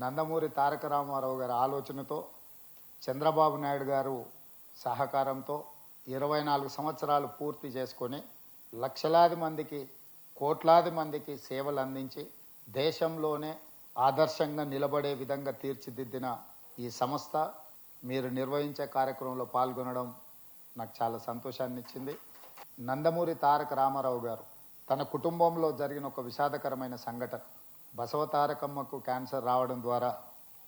నందమూరి తారక రామారావు గారి ఆలోచనతో చంద్రబాబు నాయుడు గారు సహకారంతో ఇరవై నాలుగు సంవత్సరాలు పూర్తి చేసుకొని లక్షలాది మందికి కోట్లాది మందికి సేవలు అందించి దేశంలోనే ఆదర్శంగా నిలబడే విధంగా తీర్చిదిద్దిన ఈ సంస్థ మీరు నిర్వహించే కార్యక్రమంలో పాల్గొనడం నాకు చాలా సంతోషాన్ని ఇచ్చింది నందమూరి తారక రామారావు గారు తన కుటుంబంలో జరిగిన ఒక విషాదకరమైన సంఘటన. బసవ తారకమ్మకు క్యాన్సర్ రావడం ద్వారా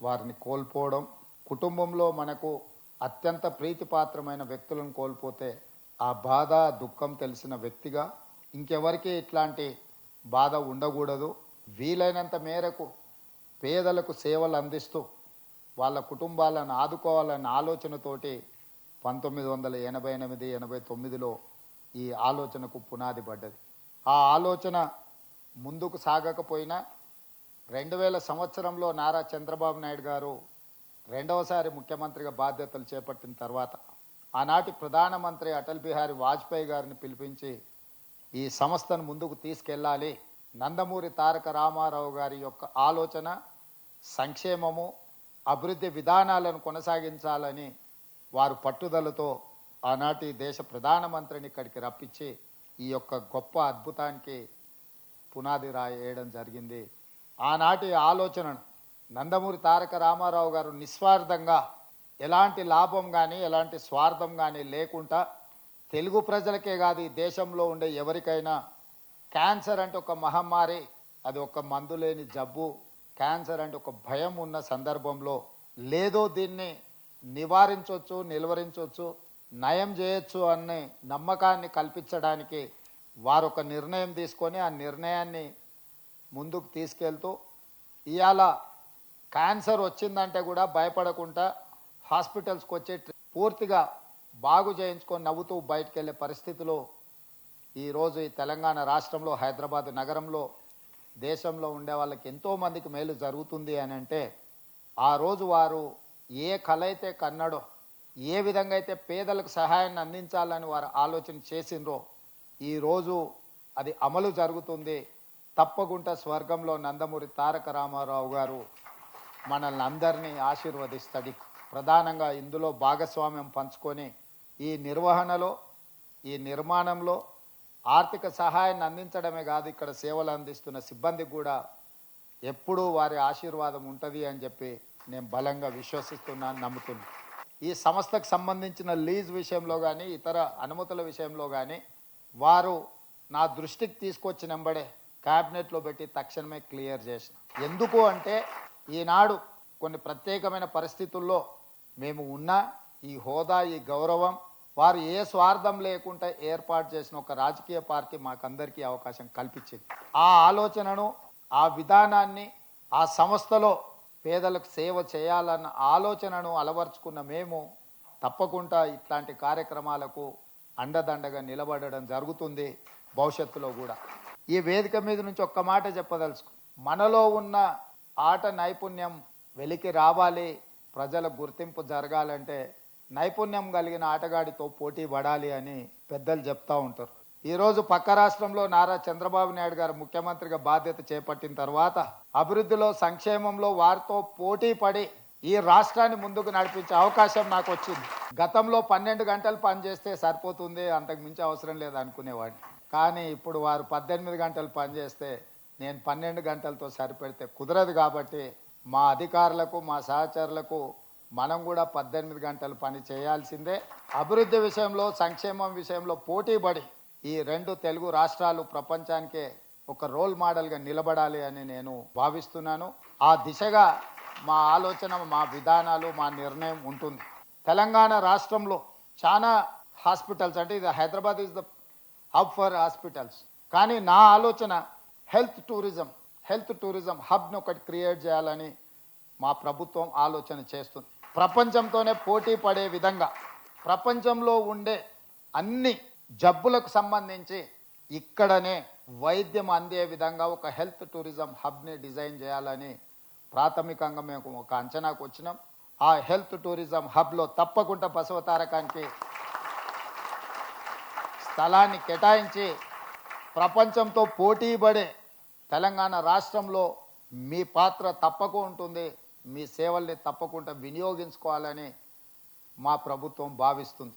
వారిని కోల్పోవడం కుటుంబంలో మనకు అత్యంత ప్రీతిపాత్రమైన వ్యక్తులను కోల్పోతే ఆ బాధ దుఃఖం తెలిసిన వ్యక్తిగా ఇంకెవరికి ఇట్లాంటి బాధ ఉండకూడదు. వీలైనంత మేరకు పేదలకు సేవలు అందిస్తూ వాళ్ళ కుటుంబాలను ఆదుకోవాలన్న ఆలోచనతోటి పంతొమ్మిది వందల ఎనభై ఎనిమిది ఎనభై తొమ్మిదిలో ఈ ఆలోచనకు పునాది పడ్డది. ఆ ఆలోచన ముందుకు సాగకపోయినా రెండు వేల సంవత్సరంలో నారా చంద్రబాబు నాయుడు గారు రెండవసారి ముఖ్యమంత్రిగా బాధ్యతలు చేపట్టిన తర్వాత ఆనాటి ప్రధానమంత్రి అటల్ బిహారీ వాజ్పేయి గారిని పిలిపించి ఈ సంస్థను ముందుకు తీసుకెళ్ళాలి నందమూరి తారక రామారావు గారి యొక్క ఆలోచన సంక్షేమము అభివృద్ధి విధానాలను కొనసాగించాలని వారు పట్టుదలతో ఆనాటి దేశ ప్రధానమంత్రిని ఇక్కడికి రప్పించి ఈ యొక్క గొప్ప అద్భుతానికి పునాది రాయడం జరిగింది. ఆనాటి ఆలోచనను నందమూరి తారక రామారావు గారు నిస్వార్థంగా ఎలాంటి లాభం కానీ ఎలాంటి స్వార్థం కానీ లేకుండా తెలుగు ప్రజలకే కాదు ఈ దేశంలో ఉండే ఎవరికైనా క్యాన్సర్ అంటే ఒక మహమ్మారి అది ఒక మందు లేని జబ్బు క్యాన్సర్ అంటే ఒక భయం ఉన్న సందర్భంలో లేదో దీన్ని నివారించవచ్చు నిలువరించవచ్చు నయం చేయొచ్చు అనే నమ్మకాన్ని కల్పించడానికి వారు ఒక నిర్ణయం తీసుకొని ఆ నిర్ణయాన్ని ముందుకు తీసుకెళ్తూ ఇవాళ క్యాన్సర్ వచ్చిందంటే కూడా భయపడకుండా హాస్పిటల్స్కి వచ్చే పూర్తిగా బాగు చేయించుకొని నవ్వుతూ బయటకు వెళ్ళే పరిస్థితిలో ఈరోజు ఈ తెలంగాణ రాష్ట్రంలో హైదరాబాద్ నగరంలో దేశంలో ఉండే వాళ్ళకి ఎంతో మందికి మేలు జరుగుతుంది అని అంటే ఆ రోజు వారు ఏ కళ అయితే కన్నడో ఏ విధంగా అయితే పేదలకు సహాయాన్ని అందించాలని వారు ఆలోచన చేసిండ్రో ఈరోజు అది అమలు జరుగుతుంది. తప్పకుండా స్వర్గంలో నందమూరి తారక రామారావు గారు మనల్ని అందరినీ ఆశీర్వదిస్తాడు. ప్రధానంగా ఇందులో భాగస్వామ్యం పంచుకొని ఈ నిర్వహణలో ఈ నిర్మాణంలో ఆర్థిక సహాయాన్ని అందించడమే కాదు ఇక్కడ సేవలు అందిస్తున్న సిబ్బందికి కూడా ఎప్పుడూ వారి ఆశీర్వాదం ఉంటుంది అని చెప్పి నేను బలంగా విశ్వసిస్తున్నాను నమ్ముతున్నాను ఈ సంస్థకు సంబంధించిన లీజ్ విషయంలో కానీ ఇతర అనుమతుల విషయంలో కానీ వారు నా దృష్టికి తీసుకొచ్చినంబడే క్యాబినెట్లో పెట్టి తక్షణమే క్లియర్ చేసిన. ఎందుకు అంటే ఈనాడు కొన్ని ప్రత్యేకమైన పరిస్థితుల్లో మేము ఉన్న ఈ హోదా ఈ గౌరవం వారు ఏ స్వార్థం లేకుండా ఏర్పాటు చేసిన ఒక రాజకీయ పార్టీ మాకందరికీ అవకాశం కల్పించింది. ఆ ఆలోచనను ఆ విధానాన్ని ఆ సంస్థలో పేదలకు సేవ చేయాలన్న ఆలోచనను అలవర్చుకున్న మేము తప్పకుండా ఇట్లాంటి కార్యక్రమాలకు అండదండగా నిలబడడం జరుగుతుంది భవిష్యత్తులో కూడా. ఈ వేదిక మీద నుంచి ఒక్క మాట చెప్పదలుచుకు. మనలో ఉన్న ఆట నైపుణ్యం వెలికి రావాలి ప్రజల గుర్తింపు జరగాలంటే నైపుణ్యం కలిగిన ఆటగాడితో పోటీ పడాలి అని పెద్దలు చెప్తా ఉంటారు. ఈరోజు పక్క రాష్ట్రంలో నారా చంద్రబాబు నాయుడు గారు ముఖ్యమంత్రిగా బాధ్యత చేపట్టిన తర్వాత అభివృద్ధిలో సంక్షేమంలో వారితో పోటీ పడి ఈ రాష్ట్రాన్ని ముందుకు నడిపించే అవకాశం నాకు వచ్చింది. గతంలో పన్నెండు గంటలు పనిచేస్తే సరిపోతుంది అంతకు మించి అవసరం లేదు అనుకునేవాడిని. కానీ ఇప్పుడు వారు పద్దెనిమిది గంటలు పనిచేస్తే నేను పన్నెండు గంటలతో సరిపెడితే కుదరదు కాబట్టి మా అధికారులకు మా సహచరులకు మనం కూడా పద్దెనిమిది గంటలు పని చేయాల్సిందే. అభివృద్ధి విషయంలో సంక్షేమం విషయంలో పోటీపడి ఈ రెండు తెలుగు రాష్ట్రాలు ప్రపంచానికే ఒక రోల్ మోడల్గా నిలబడాలి అని నేను భావిస్తున్నాను. ఆ దిశగా మా ఆలోచన మా విధానాలు మా నిర్ణయం ఉంటుంది. తెలంగాణ రాష్ట్రంలో చాలా హాస్పిటల్స్ అంటే ఇది Hyderabad is the hub for hospitals కానీ నా ఆలోచన హెల్త్ టూరిజం హెల్త్ టూరిజం హబ్ను ఒకటి క్రియేట్ చేయాలని మా ప్రభుత్వం ఆలోచన చేస్తుంది. ప్రపంచంతోనే పోటీ పడే విధంగా ప్రపంచంలో ఉండే అన్ని జబ్బులకు సంబంధించి ఇక్కడనే వైద్యం అందే విధంగా ఒక హెల్త్ టూరిజం హబ్ని డిజైన్ చేయాలని ప్రాథమికంగా మేము ఒక అంచనాకు వచ్చినాం. ఆ హెల్త్ టూరిజం హబ్లో తప్పకుండా బసవతారకానికి స్థలాన్ని కేటాయించి ప్రపంచంతో పోటీ పడే తెలంగాణ రాష్ట్రంలో మీ పాత్ర తప్పక ఉంటుంది. మీ సేవల్ని తప్పకుండా వినియోగించుకోవాలని మా ప్రభుత్వం భావిస్తుంది.